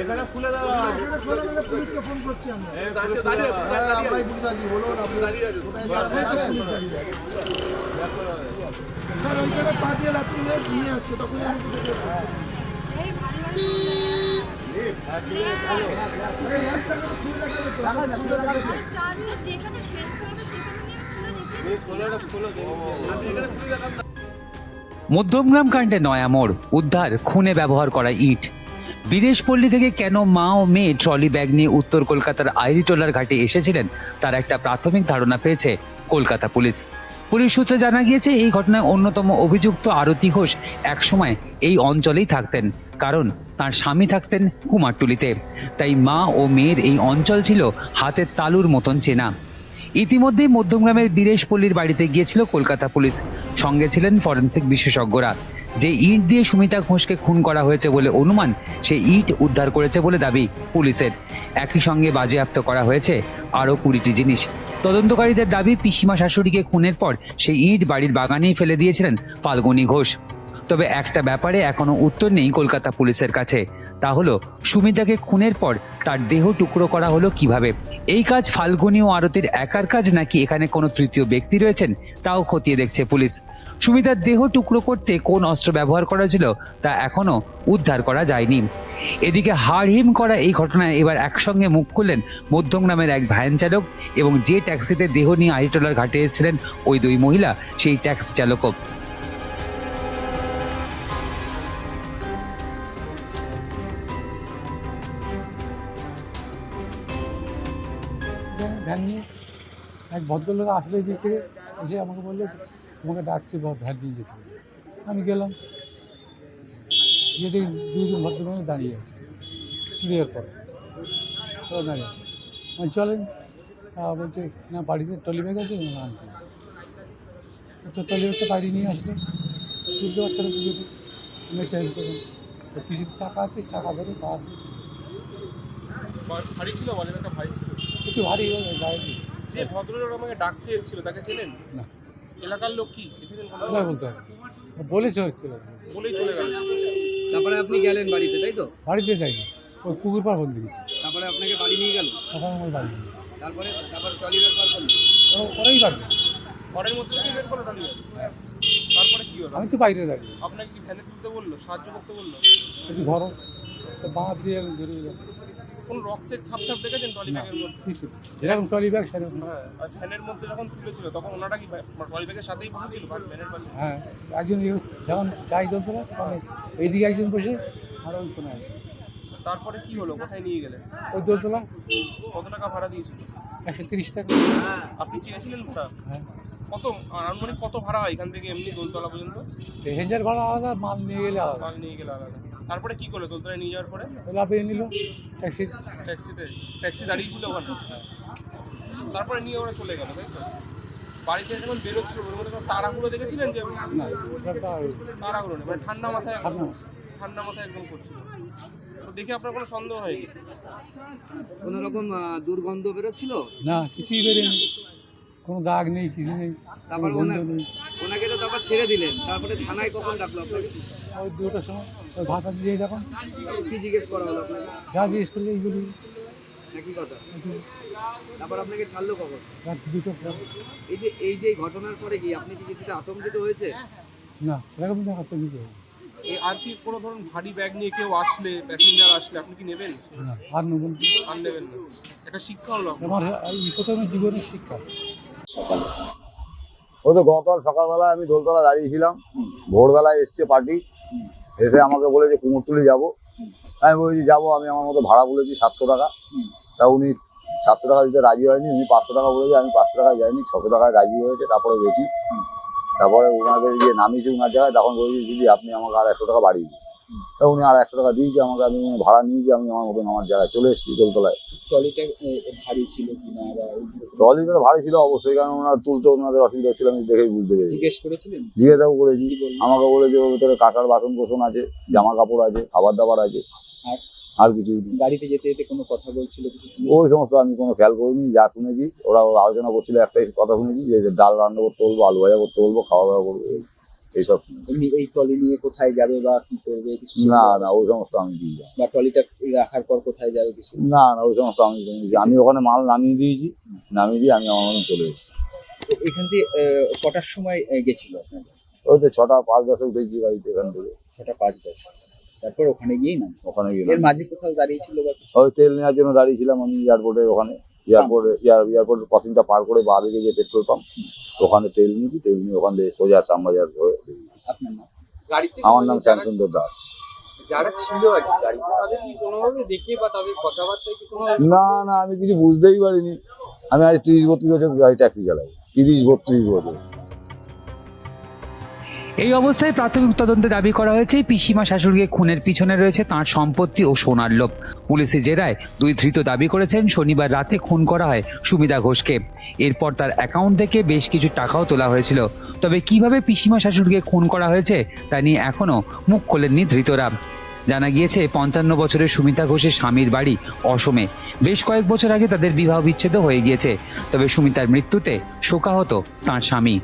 এখানে খুলে দেওয়া আছে। পুলিশকে ফোন করছি আমরা এই দাঁড়িয়ে দাঁড়িয়ে দাঁড়িয়ে আছে। আমরাই পুলিশ আছি বলুন আপনি দাঁড়িয়ে আছে। কোথায় যাবেন? পুলিশ দাঁড়িয়ে আছে। স্যার ওই জায়গায় পা দিয়ে রাত্রি নিয়ে আসছে তখন। মধ্যমগ্রাম কাণ্ডে নয়া মোড় উদ্ধার খুনে ব্যবহার করা ইট বিদেশপল্লী থেকে কেন মা ও মেয়ে ট্রলি ব্যাগ নিয়ে উত্তর কলকাতার আইরিটোলার ঘাটে এসেছিলেন, তার একটা প্রাথমিক ধারণা পেয়েছে কলকাতা পুলিশ। পুলিশ সূত্রে জানা গিয়েছে, এই ঘটনায় অন্যতম অভিযুক্ত আরতি ঘোষ একসময় এই অঞ্চলেই থাকতেন, কারণ তার স্বামী থাকতেন কুমারটুলিতে। তাই মা ও মেয়ের এই অঞ্চল ছিল হাতের তালুর মতন চেনা। ইতিমধ্যেই মধ্যমগ্রামের বীরেশপল্লীর বাড়িতে গিয়েছিল কলকাতা পুলিশ। সঙ্গে ছিলেন ফরেন্সিক বিশেষজ্ঞরা। যে ইট দিয়ে সুমিতা ঘোষকে খুন করা হয়েছে বলে অনুমান সেই ইট উদ্ধার করেছে বলে দাবি পুলিশের। একই সঙ্গে বাজেয়াপ্ত করা হয়েছে আরও কুড়িটি জিনিস। তদন্তকারীদের দাবি, পিসিমা শাশুড়িকে খুনের পর সেই ইট বাড়ির বাগানেই ফেলে দিয়েছিলেন ফাল্গুনী ঘোষ। তবে একটা ব্যাপারে এখনও উত্তর নেই কলকাতা পুলিশের কাছে। তা হলো, সুমিতাকে খুনের পর তার দেহ টুকরো করা হলো কীভাবে? এই কাজ ফাল্গুনী ও আরতির একার কাজ নাকি এখানে কোনো তৃতীয় ব্যক্তি রয়েছেন? তাও খতিয়ে দেখছে পুলিশ। সুমিতার দেহ টুকরো করতে কোন অস্ত্র ব্যবহার করা ছিল তা এখনও উদ্ধার করা যায়নি। এদিকে হাড়হিম করা এই ঘটনায় এবার একসঙ্গে মুখ খুললেন মধ্যম নামের এক ভ্যান চালক এবং যে ট্যাক্সিতে দেহ নিয়ে আইটোলার ঘাটে এসেছিলেন ওই দুই মহিলা, সেই ট্যাক্সি চালকও। ভ্যান- নিয়ে এক ভদ্রলোক আসলে থেকে এসে আমাকে বলল তোমাকে ডাকছে, বা ভ্যান নিয়ে যেতে। আমি গেলাম। দেখি দুজন ভদ্রলোক দাঁড়িয়ে আছে চুড়িয়ার পরে। ওরা দাঁড়িয়ে আছে। চলেন। তা বলছে, না, বাড়িতে টলি ব্যাগ আছে? আনতে তো টলি ব্যাগটা বাড়ি নিয়ে আসলে। বুঝতে পারছে না পুজোতে টাইম করে তো পিসির চাকা আছে, চাকা ধরে পা ছিল ছিল। একটু ভারী হয়ে গায়ে দিয়ে। যে ভদ্রলোক আমাকে ডাকতে এসেছিল তাকে চেনেন? না। এলাকার লোক কি? এবার বলতে হবে বলেছে হচ্ছিল। বলেই চলে গেল। তারপরে আপনি গেলেন বাড়িতে তাই তো? বাড়িতে যাইনি। ওই পুকুর পাড় বলতে গেছি তারপরে আপনাকে বাড়ি নিয়ে গেল? তখন আমার বাড়ি নেই। তারপরে তারপর ট্রলি ব্যাগ বার করল ওরাই বাড়ি। ঘরের মধ্যে থেকে বের করে টানিয়ে তারপরে কি হলো? আমি তো বাইরে দাঁড়িয়ে। আপনাকে কি ভ্যানে তুলতে বলল? সাহায্য করতে বলল? একটু ধরো। তো বাঁ দিয়ে আমি ধরে দিলাম। কোন রক্তের ছাপ ছাপ দেখেছেন ট্রলি ব্যাগের মধ্যে? কিছু ট্রলি ব্যাগ সেরকম হ্যাঁ আর ভ্যানের মধ্যে যখন তুলেছিল তখন ওনারা কি ট্রলি ব্যাগের সাথেই বসেছিল ভ্যানের পাশে? হ্যাঁ একজন যখন যাই চলছিল তখন এইদিকে একজন বসে আর ওই কোনো একজন। তারপরে কি হলো? কোথায় নিয়ে গেলেন? ওই দোলতলা। কত টাকা ভাড়া দিয়েছিল? একশো তিরিশ টাকা। আপনি চেয়েছিলেন ওটা? হ্যাঁ। কত আনুমানিক কত ভাড়া হয় এখান থেকে এমনি দোলতলা পর্যন্ত? প্যাসেঞ্জার ভাড়া আলাদা মাল নিয়ে গেলে আলাদা। মাল নিয়ে গেলে আলাদা। তারপরে কি করল? দোলতলায় নিয়ে যাওয়ার পরে? ওলা পেয়ে নিল ট্যাক্সি। ট্যাক্সিতে ট্যাক্সি দাঁড়িয়ে ছিল ওখানে। তারপরে নিয়ে ওরা চলে গেল তাই তো? বাড়িতে যখন বেরোচ্ছিল ওর মধ্যে তাড়াহুড়ো দেখেছিলেন যে না তাড়াহুড়ো নেই মানে ঠান্ডা মাথায় একদম ঠান্ডা। মাথায় একদম করছিল। তো দেখে আপনার কোনো সন্দেহ হয়নি? কোনো রকম দুর্গন্ধ বেরোচ্ছিল? না কিছুই বেরোয়নি। কোনো দাগ নেই কিছু নেই তারপর ওনাকে তো তারপর ছেড়ে দিলেন। তারপরে থানায় কখন ডাকলো আপনাকে? ওই দুটোর সময় ওই ভাষা দিয়ে যখন। কি জিজ্ঞেস করা হলো আপনাকে? যা জিজ্ঞেস করলে এইগুলি একই কথা। তারপর আপনাকে ছাড়লো কখন? রাত দুটো এই যে এই যে ঘটনার পরে কি আপনি কি কিছুটা আতঙ্কিত হয়েছে? না সেরকম তো আর কি কোনো ধরুন ভারী ব্যাগ নিয়ে কেউ আসলে প্যাসেঞ্জার আসলে আপনি কি নেবেন? না আর আর নেবেন না। এটা শিক্ষা হলো। আমার প্রথমে জীবনের শিক্ষা। ও তো গতকাল সকালবেলা আমি দোলতলা দাঁড়িয়েছিলাম। ভোরবেলায় এসছে পার্টি। এসে আমাকে বলে যে কুমোরটুলি যাব। আমি বলেছি, যাব। আমি আমার মতো ভাড়া বলেছি সাতশো টাকা। তা উনি সাতশো টাকা দিতে রাজি হয়নি। উনি পাঁচশো টাকা বলেছে, আমি পাঁচশো টাকায় যাইনি, ছশো টাকায় রাজি হয়েছে, তারপরে গেছি। তারপরে ওনাকে গিয়ে নামিয়েছি ওনার জায়গায়, তখন বলেছি, দিদি, আপনি আমাকে আর একশো টাকা বাড়িয়ে দিন। তা উনি আর একশো টাকা দিয়েছে আমাকে আমি ভাড়া নিয়েছি আমি আমার মতন আমার জায়গায় চলে এসেছি দোলতলায়। ট্রলিটা ভারী ছিল কিনা ট্রলিটা ভারী ছিল অবশ্যই কারণ ওনার তুলতে ওনাদের অসুবিধা হচ্ছিল আমি দেখেই বুঝতে পেরেছি। জিজ্ঞেস করেছিলেন? জিজ্ঞাসাও করেছি। আমাকে বলেছে ওর ভিতরে কাটার বাসন কোসন আছে জামা কাপড় আছে খাবার দাবার আছে আর? কিছু গাড়িতে যেতে যেতে কোনো কথা বলছিল ওই সমস্ত আমি কোনো খেয়াল করিনি যা শুনেছি ওরা আলোচনা করছিল একটাই কথা শুনেছি যে যে ডাল রান্না করতে বলব আলু ভাজা করতে বলব খাওয়া দাওয়া করব। এইসব এমনি এই ট্রলি নিয়ে কোথায় যাবে বা কি করবে কিছু না না ওই সমস্ত আমি দিই না। বা ট্রলিটা রাখার পর কোথায় যাবে কিছু? না না ওই সমস্ত আমি দিই আমি ওখানে মাল নামিয়ে দিয়েছি নামিয়ে দিয়ে আমি আমার মতন চলে এসেছি। তো এখান থেকে আহ, কটার সময় আহ, গেছিল আপনাদের? ওই তো ছটা পাঁচ দশে উঠেছি গাড়িতে এখান থেকে। ছটা পাঁচ দশ তারপর ওখানে গিয়েই নাম ওখানে এর গেলাম মাঝে কোথাও দাঁড়িয়েছিল বা কিছু? ওই তেল নেওয়ার জন্য দাঁড়িয়েছিলাম আমি এয়ারপোর্টের ওখানে। এয়ারপোর্টে এয়ারপোর্ট ক্রসিংটা পার করে বা দিকে যে পেট্রোল পাম্প ওখানে তেল নিয়েছি তেল নিয়ে ওখান থেকে সোজা শ্যামবাজার হয়ে আমার নাম শ্যামসুন্দর দাস। যারা ছিল আর কি গাড়িতে তাদের কি কোনোভাবে দেখে বা তাদের কথাবার্তায় কি কোনো না না আমি কিছু বুঝতেই পারিনি। আমি আজ তিরিশ বত্রিশ বছর গাড়ি ট্যাক্সি চালাই। তিরিশ বত্রিশ বছর। এই অবস্থায় প্রাথমিক তদন্তে দাবি করা হয়েছে, পিসিমা শাশুড়িকে খুনের পিছনে রয়েছে তার সম্পত্তি ও সোনার লোভ। পুলিশি জেরায় দুই ধৃত দাবি করেছেন, শনিবার রাতে খুন করা হয় সুমিতা ঘোষকে। এরপর তার অ্যাকাউন্ট থেকে বেশ কিছু টাকাও তোলা হয়েছিল। তবে কীভাবে পিসিমা শাশুড়িকে খুন করা হয়েছে, তা নিয়ে এখনও মুখ খোলেননি ধৃতরা। জানা গিয়েছে, পঞ্চান্ন বছরের সুমিতা ঘোষের স্বামীর বাড়ি অসমে। বেশ কয়েক বছর আগে তাদের বিবাহ বিচ্ছেদ হয়ে গিয়েছে। তবে সুমিতার মৃত্যুতে শোকাহত তার স্বামী।